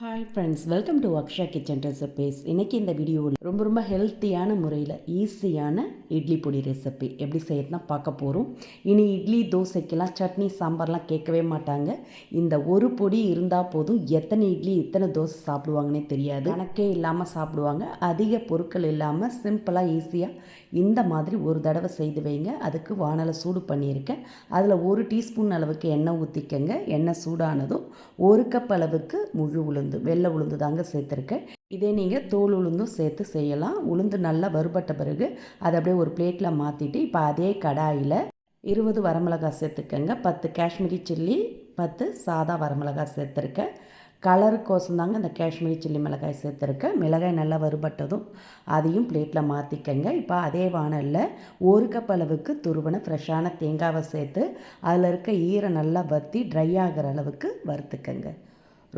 Hi friends welcome to Aksha kitchen recipes இன்றைக்கி இந்த வீடியோவில் ரொம்ப ரொம்ப ஹெல்த்தியான முறையில் ஈஸியான இட்லி பொடி ரெசிபி எப்படி செய்யறதுனா பார்க்க போகிறோம் இனி இட்லி தோசைக்கெல்லாம் சட்னி சாம்பார்லாம் கேட்கவே மாட்டாங்க. இந்த ஒரு பொடி இருந்தால் போதும் எத்தனை இட்லி எத்தனை தோசை சாப்பிடுவாங்கன்னே தெரியாது. கணக்கே இல்லாமல் சாப்பிடுவாங்க. அதிக பொருட்கள் இல்லாமல் சிம்பிளாக ஈஸியாக இந்த மாதிரி ஒரு தடவை செய்து வைங்க. அதுக்கு வானலை சூடு பண்ணியிருக்கேன். அதில் ஒரு டீஸ்பூன் அளவுக்கு எண்ணெய் ஊற்றிக்கங்க எண்ணெய் சூடானதும் ஒரு கப் அளவுக்கு முழு உளுந்து வெள்ளை உளுந்து தாங்க சேர்த்துருக்கேன் இதே நீங்கள் தோல் உளுந்தும் சேர்த்து செய்யலாம். உளுந்து நல்லா வறுபட்ட பிறகு அதை அப்படியே ஒரு பிளேட்டில் மாற்றிட்டு இப்போ அதே கடாயில் இருபது வரமிளகாய் சேர்த்துக்கங்க. பத்து காஷ்மீரி சில்லி பத்து சாதா வரமிளகாய் சேர்த்துருக்கேன் கலருக்கோசம் தாங்க இந்த காஷ்மீரி சில்லி மிளகாய் சேர்த்துருக்கேன் மிளகாய் நல்லா வறுபட்டதும் அதையும் பிளேட்டில் மாற்றிக்கங்க இப்போ அதே வானலில் ஒரு கப் அளவுக்கு துருவன ஃப்ரெஷ்ஷான தேங்காவை சேர்த்து அதில் இருக்க ஈரம் நல்லா வற்றி ட்ரை ஆகிற அளவுக்கு வறுத்துக்கங்க.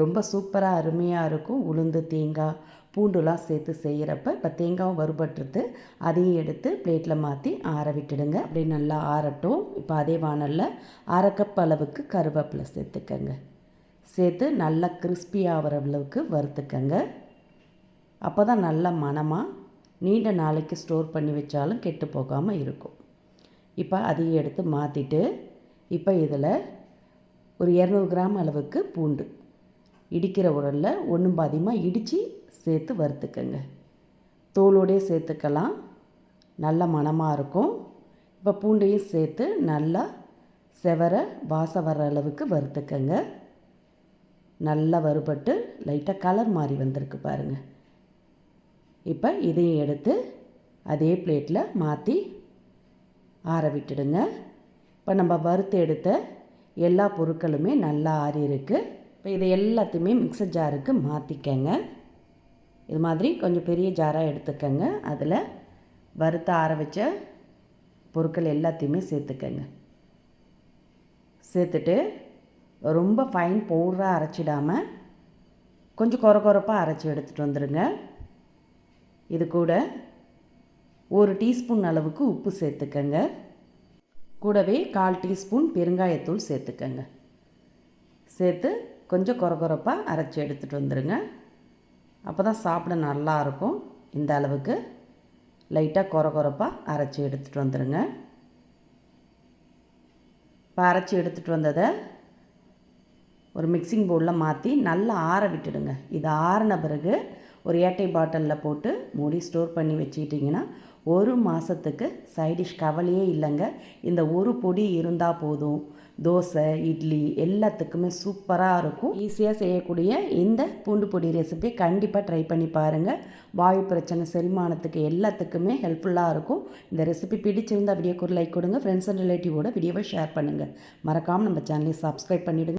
ரொம்ப சூப்பராக அருமையாக இருக்கும். உளுந்து தேங்காய் பூண்டுலாம் சேர்த்து செய்கிறப்ப இப்போ தேங்காயும் வறுபட்டுருது. அதையும் எடுத்து பிளேட்டில் மாற்றி ஆற விட்டுடுங்க. அப்படியே நல்லா ஆறட்டும். இப்போ அதே வானலில் அரை கப் அளவுக்கு கருவேப்பிலை சேர்த்துக்கங்க. சேர்த்து நல்லா கிறிஸ்பி ஆகிற அளவுக்கு வறுத்துக்கங்க. அப்போ தான் நல்ல மனமாக நீண்ட நாளைக்கு ஸ்டோர் பண்ணி வச்சாலும் கெட்டு போகாமல் இருக்கும். இப்போ அதையும் எடுத்து மாற்றிட்டு இப்போ இதில் ஒரு இரநூறு கிராம் அளவுக்கு பூண்டு இடிக்கிற உரலில் ஒன்றும் பாதியமாக இடித்து சேர்த்து வறுத்துக்கங்க. தோலோடையே சேர்த்துக்கலாம். நல்ல மணமாக இருக்கும். இப்போ பூண்டையும் சேர்த்து நல்லா செவர வாசம் வர அளவுக்கு வறுத்துக்கங்க. நல்லா வறுபட்டு லைட்டாக கலர் மாறி வந்திருக்கு பாருங்கள் இப்போ இதையும் எடுத்து அதே பிளேட்டில் மாற்றி ஆற விட்டுடுங்க. இப்போ நம்ம வறுத்து எடுத்த எல்லா பொருட்களுமே நல்லா ஆறி இருக்குது இப்போ இதை எல்லாத்தையுமே மிக்சர் ஜாருக்கு மாற்றிக்கங்க இது மாதிரி கொஞ்சம் பெரிய ஜாராக எடுத்துக்கங்க. அதில் வறுத்த ஆற வச்ச பொருட்கள் எல்லாத்தையுமே சேர்த்துக்கங்க. சேர்த்துட்டு ரொம்ப ஃபைன் பவுடராக அரைச்சிடாமல் கொஞ்சம் குறை குறைப்பாக அரைச்சி எடுத்துகிட்டு வந்துடுங்க இது கூட ஒரு டீஸ்பூன் அளவுக்கு உப்பு சேர்த்துக்கங்க. கூடவே கால் டீஸ்பூன் பெருங்காயத்தூள் சேர்த்துக்கங்க. சேர்த்து கொஞ்சம் குறகுறப்பாக அரைச்சி எடுத்துகிட்டு வந்துடுங்க அப்போ தான் சாப்பிட நல்லாயிருக்கும். இந்த அளவுக்கு லைட்டாக குறகுறப்பாக அரைச்சி எடுத்துகிட்டு வந்துடுங்க இப்போ அரைச்சி எடுத்துகிட்டு வந்ததை ஒரு மிக்சிங் பவுலில் மாற்றி நல்லா ஆற விட்டுடுங்க. இது ஆறின பிறகு ஒரு ஏட்டை பாட்டிலில் போட்டு மூடி ஸ்டோர் பண்ணி வச்சுக்கிட்டிங்கன்னா ஒரு மாதத்துக்கு சைடிஷ் கவலையே இல்லைங்க. இந்த ஒரு பொடி இருந்தால் போதும். தோசை இட்லி எல்லாத்துக்குமே சூப்பராக இருக்கும். ஈஸியாக செய்யக்கூடிய இந்த பூண்டு பொடி ரெசிபி கண்டிப்பாக ட்ரை பண்ணி பாருங்கள் வாயு பிரச்சனை செரிமானத்துக்கு எல்லாத்துக்குமே ஹெல்ப்ஃபுல்லாக இருக்கும். இந்த ரெசிபி பிடிச்சிருந்தால் வீடியோக்கு ஒரு லைக் கொடுங்க. ஃப்ரெண்ட்ஸ் அண்ட் ரிலேட்டிவோட வீடியோவை ஷேர் பண்ணுங்கள் மறக்காமல் நம்ம சேனலை சப்ஸ்கிரைப் பண்ணிவிடுங்க